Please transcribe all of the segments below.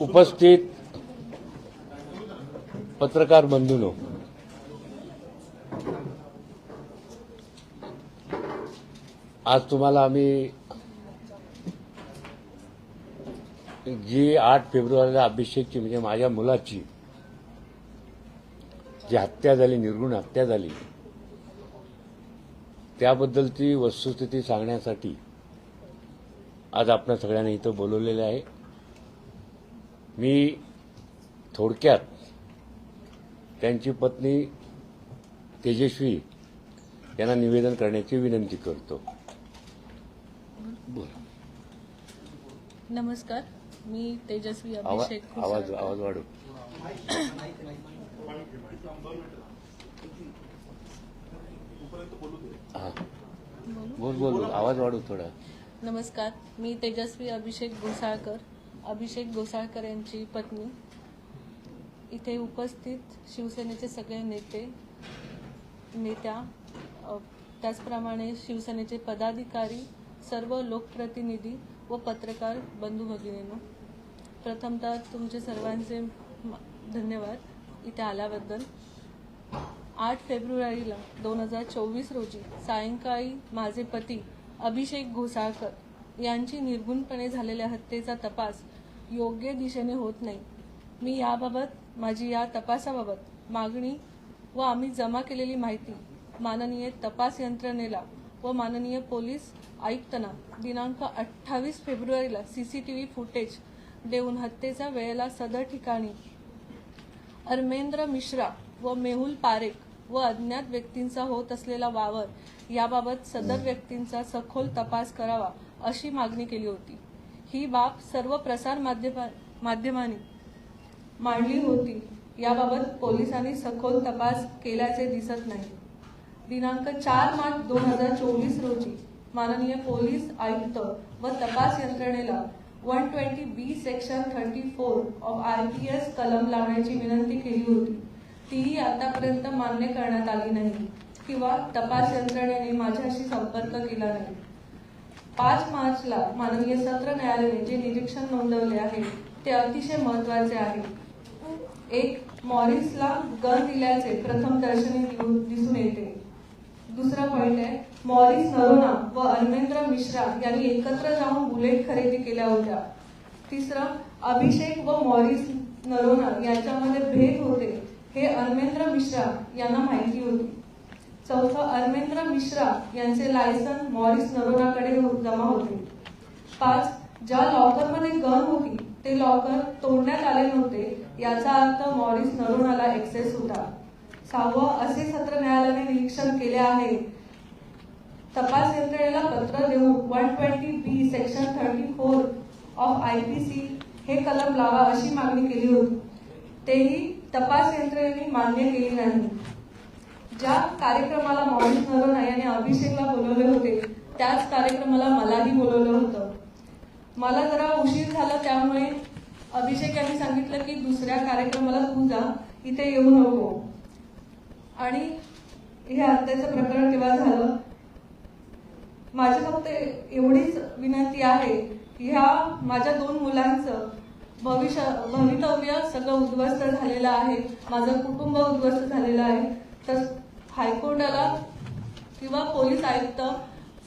उपस्थित पत्रकार बंधूनो आज तुम्हाला आम्ही जी आठ फेब्रुवारीला अभिषेकची म्हणजे माझ्या मुलाची जी हत्या झाली निर्गुण हत्या झाली त्याबद्दलची वस्तुस्थिती सांगण्यासाठी आज आपण सगळ्यांना इथं बोलवलेलं आहे. मी थोडक्यात त्यांची पत्नी तेजस्वी यांना निवेदन करण्याची विनंती करतो. बोल नमस्कार. मी तेजस्वी आवाज अभिषेक आवाज. आवाज वाढव. हा. बोलू? बोल. आवाज वाढव थोडा. नमस्कार. मी तेजस्वी अभिषेक गोसाळकर. अभिषेक गोसाळकर यांची पत्नी. इथे उपस्थित शिवसेनेचे सगळे नेते नेत्या त्याचप्रमाणे शिवसेनेचे पदाधिकारी सर्व लोकप्रतिनिधी व पत्रकार बंधू भगिनींनो. प्रथमतः तुमचे सर्वांचे धन्यवाद इथे आल्याबद्दल. आठ फेब्रुवारीला दोन हजार चोवीस रोजी सायंकाळी माझे पती अभिषेक घोसाळकर यांची निर्गुणपणे झालेल्या हत्येचा तपास योग्य दिशेने होत नाही. मी याबाबत माझी या तपासाबाबत मागणी व आम्ही जमा केलेली माहिती माननीय तपास यंत्रणेला व माननीय पोलीस आयुक्तांना दिनांक अठ्ठावीस फेब्रुवारीला सीसीटीव्ही फुटेज देऊन हत्येच्या वेळेला सदर ठिकाणी अर्मेंद्र मिश्रा व मेहुल पारेख व अज्ञात व्यक्तींचा होत असलेला वावर याबाबत सदर व्यक्तींचा सखोल तपास करावा अशी मागणी केली होती. ही बाब सर्व प्रसार माध्यमा माध्यमांनी मांडली होती. याबाबत पोलिसांनी सखोल तपास केल्याचे दिसत नाही. दिनांक चार मार्च दोन हजार चोवीस रोजी माननीय पोलीस आयुक्त व तपास यंत्रणेला one twenty B section thirty four of I P S कलम लावण्याची विनंती केली होती. तीही आतापर्यंत मान्य करण्यात आली नाही किंवा तपास यंत्रणेने माझ्याशी संपर्क केला नाही. पाच मार्चला माननीय सत्र न्यायालयाने जे निरीक्षण नोंदवले आहे ते अतिशय महत्त्वाचे आहे. एक मॉरिसला गन दिल्याचे प्रथम दर्शनी दिसून येते. दुसरा पॉइंट आहे मॉरिस नरोना व अरमेंद्र मिश्रा यांनी एकत्र जाऊन बुलेट खरेदी केल्या होत्या. तिसरं अभिषेक व मॉरिस नरोना यांच्यामध्ये भेद होते हे अरमेंद्र मिश्रा यांना माहिती होती. चौथं अरमेंद्र मिश्रा यांचे लायसन मॉरिस नरोनाकडे हो- जमा होते. पाच ज्या लॉकरमध्ये गन होती ते लॉकर तोडण्यात आले नव्हते याचा अर्थ मॉरिस नरोनाला एक्सेस होता. सहावं असे सत्र न्यायालयाने निरीक्षण केले आहे. तपास यंत्रणेला पत्र देऊन one twenty B section thirty four of I P C हे कलम लावा अशी मागणी केली होती. तेही तपास यंत्रणेने मान्य केली नाही. ज्या कार्यक्रमाला मॉरिस नरोना यांनी अभिषेकला बोलवले होते त्याच कार्यक्रमाला मलाही बोलवलं होतं. मला जरा उशीर झाला त्यामुळे अभिषेक यांनी सांगितलं की दुसऱ्या कार्यक्रमाला तू जा इथे येऊ नको. आणि हे हत्याचं प्रकरण तेव्हा झालं. माझी फक्त एवढीच विनंती आहे ह्या माझ्या दोन मुलांचं भविष्य भवितव्य सगळं उद्ध्वस्त झालेलं आहे माझं कुटुंब उद्ध्वस्त झालेलं आहे. तर हायकोर्टाला किंवा पोलीस आयुक्त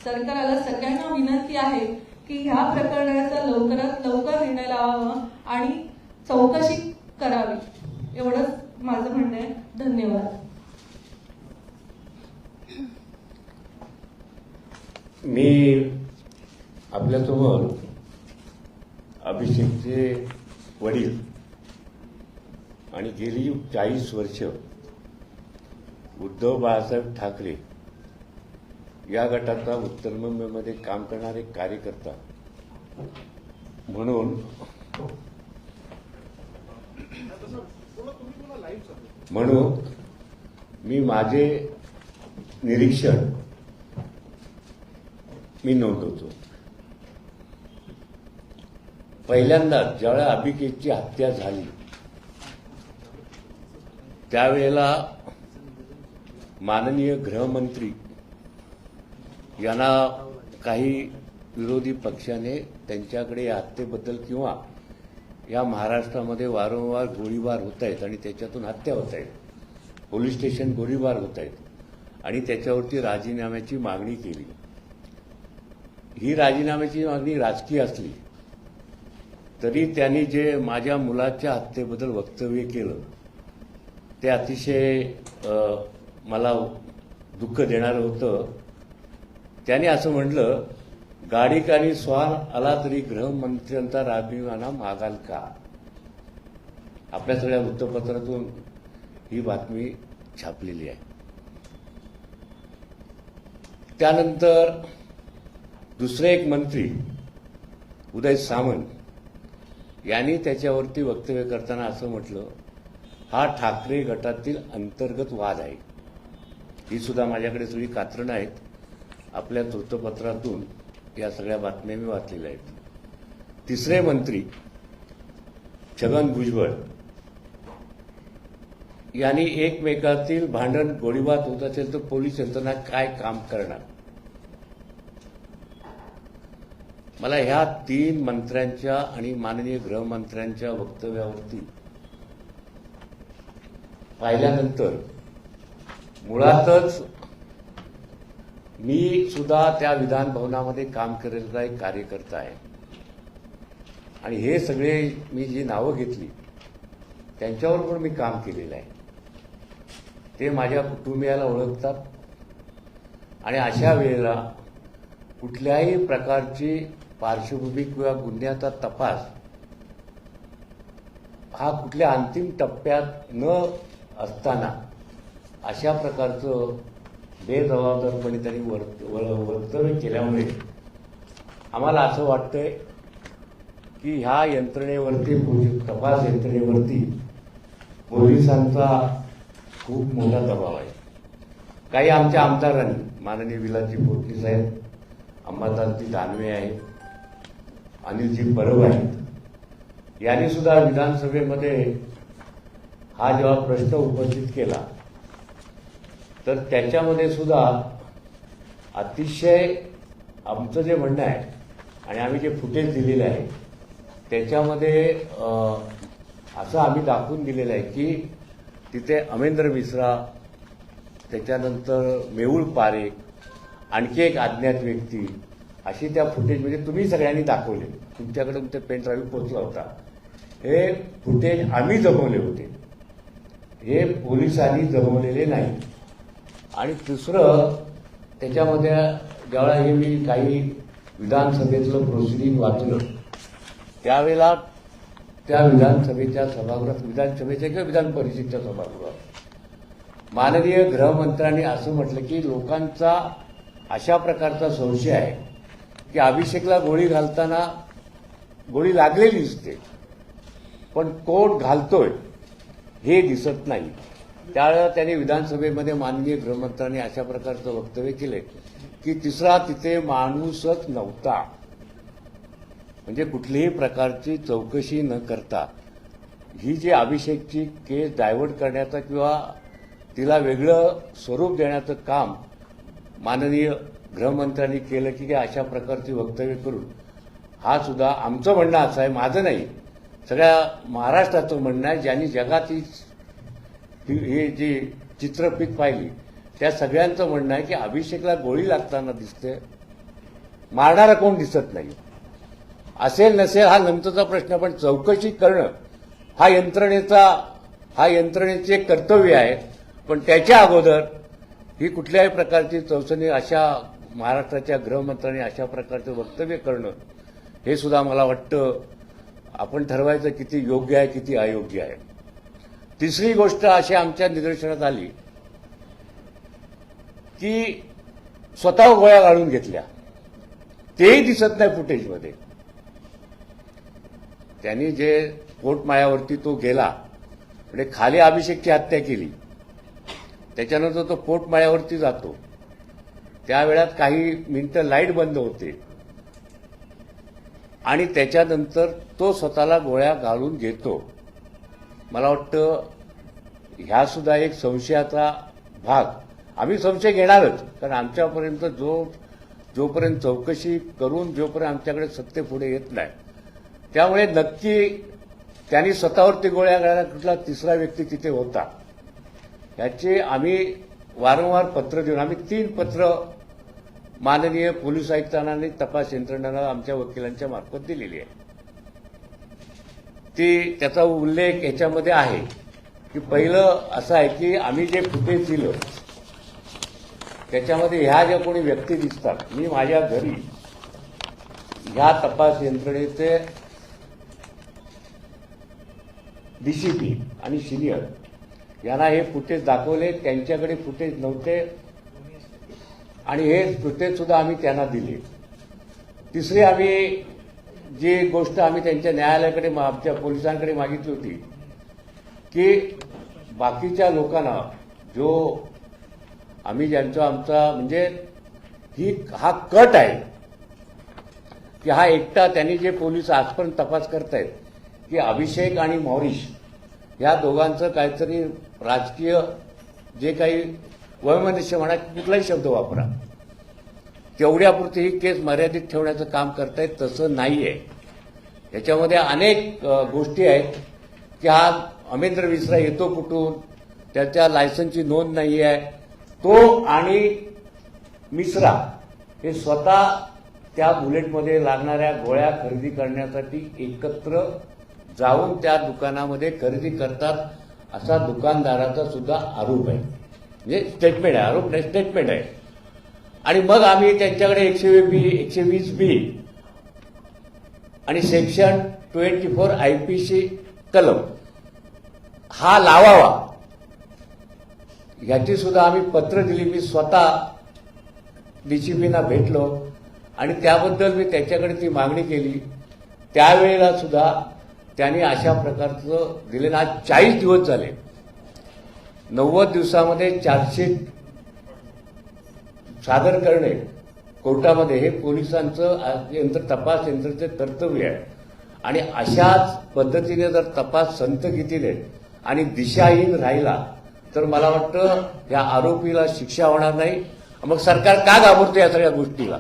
सरकारला सगळ्यांना विनंती आहे की ह्या प्रकरणाचा लवकरात लवकर निर्णय लावावा आणि चौकशी करावी. एवढंच माझं म्हणणं आहे. धन्यवाद. मी आपल्यासमोर अभिषेकचे वडील आणि गेली चाळीस वर्ष उद्धव बाळासाहेब ठाकरे या गटाचा उत्तर मुंबईमध्ये काम करणारे कार्यकर्ता म्हणून म्हणून मी माझे निरीक्षण मी नोंदवतो. पहिल्यांदा ज्यावेळेला अभिकेतची हत्या झाली त्यावेळेला माननीय गृहमंत्री यांना काही विरोधी पक्षाने त्यांच्याकडे या हत्येबद्दल किंवा या महाराष्ट्रामध्ये वारंवार गोळीबार होत आहेत आणि त्याच्यातून हत्या होत आहेत पोलीस स्टेशन गोळीबार होत आहेत आणि त्याच्यावरती राजीनाम्याची मागणी केली. ही राजीनाम्याची मागणी राजकीय असली तरी त्यांनी जे माझ्या मुलाच्या हत्येबद्दल वक्तव्य केलं ते अतिशय मला दुःख देणारं होतं. त्याने असं म्हटलं गाडीकानी स्वार आला तरी गृहमंत्र्यांचा राजीनामा मागाल का? आपल्या सगळ्या वृत्तपत्रातून ही बातमी छापलेली आहे. त्यानंतर दुसरे एक मंत्री उदय सामंत यांनी त्याच्यावरती वक्तव्य करताना असं म्हटलं हा ठाकरे गटातील अंतर्गत वाद आहे. ही सुद्धा माझ्याकडे थोडी कात्रणं आहेत. आपल्या वृत्तपत्रातून या सगळ्या बातम्या मी वाचलेल्या आहेत. तिसरे मंत्री छगन भुजबळ यांनी एकमेकातील भांडण गोळीबार होत असेल तर पोलीस यंत्रणा काय काम करणार? मला ह्या तीन मंत्र्यांच्या आणि माननीय गृहमंत्र्यांच्या वक्तव्यावरती पाहिल्यानंतर मुळातच मी सुद्धा त्या विधान भवनामध्ये काम करणारा एक कार्यकर्ता आहे. आणि हे सगळे मी जी नावं घेतली त्यांच्यावर पण मी काम केलेलं आहे. ते माझ्या कुटुंबियाला ओळखतात. आणि अशा वेळेला कुठल्याही प्रकारची पार्श्वभूमी किंवा गुन्ह्याचा तपास हा कुठल्या अंतिम टप्प्यात न असताना अशा प्रकारचं बेजबाबदारपणे त्यांनी वर्त- व- वक्तव्य केल्यामुळे आम्हाला असं वाटतंय की ह्या यंत्रणेवरती पोलीस- तपास यंत्रणेवरती पोलिसांचा खूप मोठा दबाव आहे. काही आमच्या आमदारांनी माननीय विलाजी पोटली आहेत अंबादासजी दानवे आहेत अनिलजी परब आहेत यांनी सुद्धा विधानसभेमध्ये हा जेव्हा प्रश्न उपस्थित केला तर त्याच्यामध्ये सुद्धा अतिशय आमचं जे म्हणणं आहे आणि आम्ही जे फुटेज दिलेलं आहे त्याच्यामध्ये असं आम्ही दाखवून दिलेलं आहे की तिथे अमेंद्र मिश्रा त्याच्यानंतर मेहुळ पारेख आणखी एक अज्ञात व्यक्ती अशी त्या फुटेजमध्ये तुम्ही सगळ्यांनी दाखवले. तुमच्याकडे तुमचा पेन ड्राईव्ह पोचला होता. हे फुटेज आम्ही जमवले होते. हे पोलिसांनी जमवलेले नाही. आणि दुसरं त्याच्यामध्ये ज्यावेळेला हे मी काही विधानसभेतलं प्रोसिडिंग वाचलं त्यावेळेला त्या विधानसभेच्या सभागृहात विधानसभेच्या किंवा विधान परिषदेच्या सभागृहात माननीय गृहमंत्र्यांनी असं म्हटलं की लोकांचा अशा प्रकारचा संशय आहे की अभिषेकला गोळी घालताना गोळी लागलेली दिसते पण कोण घालतोय हे दिसत नाही. त्यावेळेला त्यांनी विधानसभेमध्ये माननीय गृहमंत्र्यांनी अशा प्रकारचं वक्तव्य केले की तिसरा तिथे माणूसच नव्हता. म्हणजे कुठलीही प्रकारची चौकशी न करता ही जी अभिषेकची केस डायव्हर्ट करण्याचा किंवा तिला वेगळं स्वरूप देण्याचं काम माननीय गृहमंत्र्यांनी केलं की अशा प्रकारची वक्तव्य करून हा सुद्धा आमचं म्हणणं असं आहे माझं नाही. सगळ्या महाराष्ट्राचं म्हणणं आहे ज्यांनी जगात ही ही- जी चित्रफित पाहिली त्या सगळ्यांचं म्हणणं आहे की अभिषेकला गोळी लागताना दिसते. मारणारा कोण दिसत नाही. असेल नसेल हा नंतरचा प्रश्न पण चौकशी करणं हा यंत्रणेचा हा यंत्रणेचे एक कर्तव्य आहे. पण त्याच्या अगोदर ही कुठल्याही प्रकारची चौकशी अशा महाराष्ट्राच्या गृहमंत्र्यांनी अशा प्रकारचं वक्तव्य करणं हे सुद्धा मला वाटतं आपण ठरवायचं किती योग्य आहे किती अयोग्य आहे. तिसरी गोष्ट अशी आमच्या निदर्शनात आली की स्वतः गोळ्या घालून घेतल्या. तेही दिसत नाही फुटेजमध्ये. त्यांनी जे पोटमाळ्यावरती तो गेला म्हणजे खाली अभिषेकची हत्या केली त्याच्यानंतर तो पोटमाळ्यावरती जातो. त्या वेळात काही मिनिटं लाइट बंद होते. आणि त्याच्यानंतर तो स्वतःला गोळ्या घालून घेतो. मला वाटतं ह्या सुद्धा एक संशयाचा भाग. आम्ही संशय घेणारच कारण आमच्यापर्यंत जो जोपर्यंत चौकशी करून जोपर्यंत आमच्याकडे सत्य पुढे येत नाही त्यामुळे नक्की त्यांनी स्वतःवरती गोळ्या करायला कुठला तिसरा व्यक्ती तिथे होता. याचे आम्ही वारंवार पत्र देऊन आम्ही तीन पत्र माननीय पोलीस आयुक्तांना आणि तपास यंत्रणांना आमच्या वकिलांच्या मार्फत दिलेली आहे ती त्याचा उल्लेख याच्यामध्ये आहे. की पहिलं असं आहे की आम्ही जे फुटेज दिलं त्याच्यामध्ये ह्या ज्या कोणी व्यक्ती दिसतात मी माझ्या घरी ह्या तपास यंत्रणेचे डीसीपी आणि सिनियर यांना हे फुटेज दाखवले त्यांच्याकडे फुटेज नव्हते आणि हे फुटेज सुद्धा आम्ही त्यांना दिले. तिसरी आम्ही जी गोष्ट आम्ही त्यांच्या न्यायालयाकडे आमच्या पोलिसांकडे मागितली होती की बाकीच्या लोकांना जो आम्ही ज्यांचा आमचा म्हणजे ही हा कट आहे की हा एकटा त्यांनी जे पोलीस आजपर्यंत तपास करतायत की अभिषेक आणि मॉरिश या दोघांचं काहीतरी राजकीय जे काही वैमनस्य म्हणा कुठलाही शब्द वापरा. तेवढ्यापुरती ही केस मर्यादित ठेवण्याचं काम करतायत तसं नाही आहे याच्यामध्ये अनेक गोष्टी आहेत की हा अमेंद्र विसरा येतो कुठून त्याच्या लायसनची नोंद नाही आहे तो आणि मिश्रा हे स्वतः त्या बुलेटमध्ये लागणाऱ्या गोळ्या खरेदी करण्यासाठी एकत्र जाऊन त्या दुकानामध्ये खरेदी करतात असा दुकानदाराचा सुद्धा आरोप आहे. म्हणजे स्टेटमेंट आहे आरोप नाही स्टेटमेंट आहे. आणि मग आम्ही त्यांच्याकडे एकशे बी एकशे वीस बी आणि section twenty four I P C कलम हा लावावा. याची सुद्धा आम्ही पत्र दिली. मी स्वतः डीसीपीना भेटलो आणि त्याबद्दल मी त्याच्याकडे ती मागणी केली. त्यावेळेला सुद्धा त्यांनी अशा प्रकारचं दिलेलं. आज चाळीस दिवस झाले. नव्वद दिवसामध्ये चारशे सादर करणे कोर्टामध्ये हे पोलिसांचं यंत्र तपास यंत्रचे कर्तव्य आहे. आणि अशाच पद्धतीने जर तपास संतगतीने आणि दिशाहीन राहिला तर मला वाटतं या आरोपीला शिक्षा होणार नाही. मग सरकार का घाबरतो या सगळ्या गोष्टीला?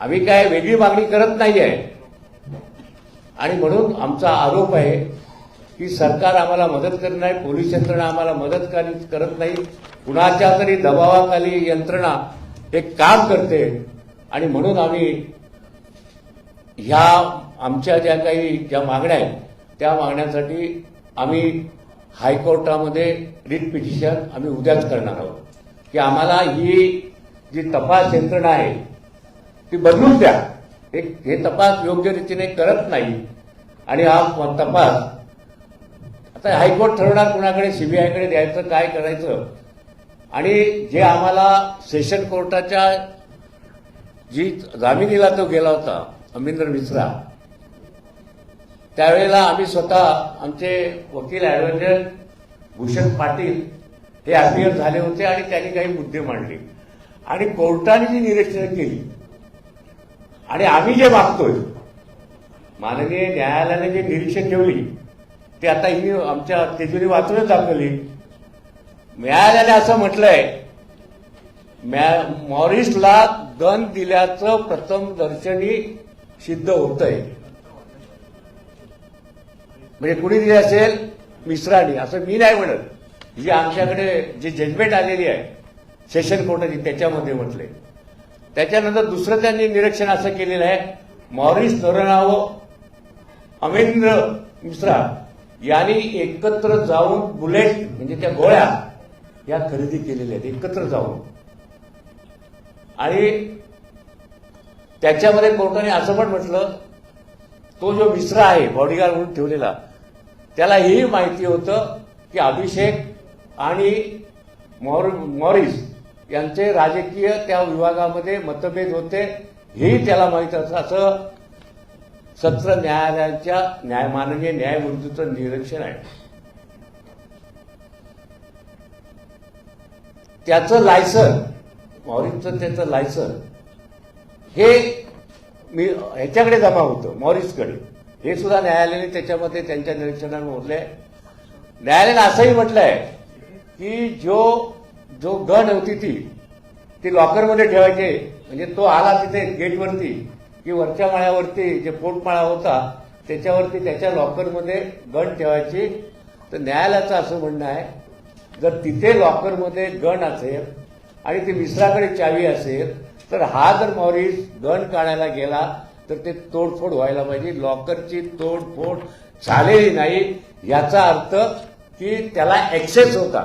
आम्ही काय वेगळी मागणी करत नाही आहे आणि म्हणून आमचा आरोप आहे की सरकार आम्हाला मदत करत नाही पोलीस यंत्रणा आम्हाला मदत करत नाही. कुणाच्या तरी दबावाखाली यंत्रणा हे काम करते. आणि म्हणून आम्ही ह्या आमच्या ज्या काही ज्या मागण्या आहेत त्या मागण्यांसाठी आम्ही हायकोर्टामध्ये रिट पिटिशन आम्ही उद्याच करणार आहोत. की आम्हाला ही जी तपास यंत्रणा आहे ती बदलून द्या. एक हे तपास योग्य रीतीने करत नाही. आणि हा तपास आता हायकोर्ट ठरवणार कुणाकडे सीबीआयकडे द्यायचं काय करायचं? आणि जे आम्हाला सेशन कोर्टाच्या जी जामिनीला तो गेला होता अमिंद्र मिश्रा त्यावेळेला आम्ही स्वतः आमचे वकील ऍडव्होकेट भूषण पाटील हे अपियर झाले होते आणि त्यांनी काही मुद्दे मांडले. आणि कोर्टाने जी निरीक्षणं केली आणि आम्ही जे मागतोय माननीय न्यायालयाने जी निरीक्षण ठेवली ते आता ही आमच्या तेजुरी वाचूनच दाखवली. न्यायालयाने असं म्हटलंय मॉरिसला दन दिल्याचं प्रथम दर्शनी सिद्ध होतंय. म्हणजे कुणी दिली असेल? मिश्राने. असं मी नाही म्हणत. जी आमच्याकडे जी जजमेंट आलेली आहे सेशन कोर्टाची त्याच्यामध्ये म्हटले. त्याच्यानंतर दुसरं त्यांनी निरीक्षण असं केलेलं आहे मॉरिस नोरनावो अमेंद्र मिश्रा. यांनी एकत्र जाऊन बुलेट म्हणजे त्या गोळ्या या खरेदी केलेल्या आहेत. एकत्र जाऊन. आणि त्याच्यामध्ये कोर्टाने असं पण म्हटलं तो जो मिश्रा आहे बॉडीगार्ड म्हणून ठेवलेला त्याला ही माहिती होतं की अभिषेक आणि मॉर मॉरिस यांचे राजकीय त्या विभागामध्ये मतभेद होते हेही त्याला माहीत असं सत्र न्यायालयाच्या न्याय माननीय न्यायमूर्तीचं निरीक्षण आहे. त्याचं लायसन मॉरिसचं त्याचं लायसन हे मी ह्याच्याकडे जमा होतं मॉरिसकडे. हे सुद्धा न्यायालयाने त्याच्यामध्ये त्यांच्या निरीक्षणात मोडले न्यायालयाने असंही म्हटलंय की जो जो गण होती ती ती लॉकरमध्ये ठेवायचे म्हणजे तो आला तिथे गेटवरती की वरच्या माळ्यावरती जे पोटमाळा होता त्याच्यावरती त्याच्या लॉकरमध्ये गण ठेवायची. तर न्यायालयाचं असं म्हणणं आहे जर तिथे लॉकरमध्ये गण असेल आणि ती मिश्राकडे चावी असेल तर हा जर मॉरिस गण काढायला गेला तर ते तोडफोड व्हायला पाहिजे. लॉकरची तोडफोड झालेली नाही. याचा अर्थ की त्याला ऍक्सेस होता.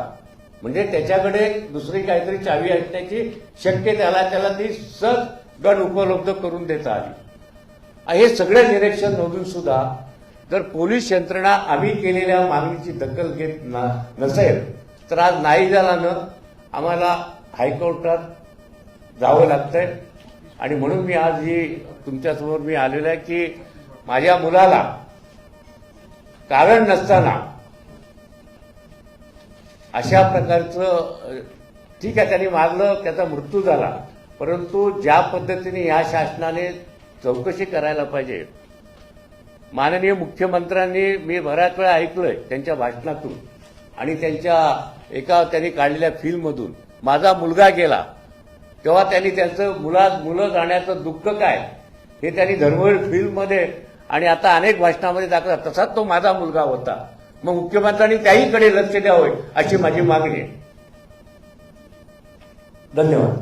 म्हणजे त्याच्याकडे दुसरी काहीतरी चावी असण्याची शक्य त्याला त्याला ती सहज गण उपलब्ध करून देता आली. हे सगळे निरीक्षण नोंदून सुद्धा जर पोलीस यंत्रणा आम्ही केलेल्या मागणीची दखल घेत नसेल तर आज नाही झाल्यानं आम्हाला हायकोर्टात जावं लागतंय. आणि म्हणून मी आज ही तुमच्यासमोर मी आलेलो आहे की माझ्या मुलाला कारण नसताना अशा प्रकारचं ठीक आहे त्यांनी मारलं त्याचा मृत्यू झाला. परंतु ज्या पद्धतीने या शासनाने चौकशी करायला पाहिजे माननीय मुख्यमंत्र्यांनी मी बऱ्याच वेळा ऐकलंय त्यांच्या भाषणातून आणि त्यांच्या एका त्यांनी काढलेल्या फिल्ममधून. माझा मुलगा गेला तेव्हा त्यांनी त्यांचं मुला मुलं जाण्याचं दुःख काय हे त्यांनी धर्मवीर फिल्ममध्ये आणि आता अनेक भाषणामध्ये दाखला तसाच तो माझा मुलगा होता. मग मुख्यमंत्र्यांनी त्याहीकडे लक्ष द्यावं अशी माझी मागणी आहे. धन्यवाद.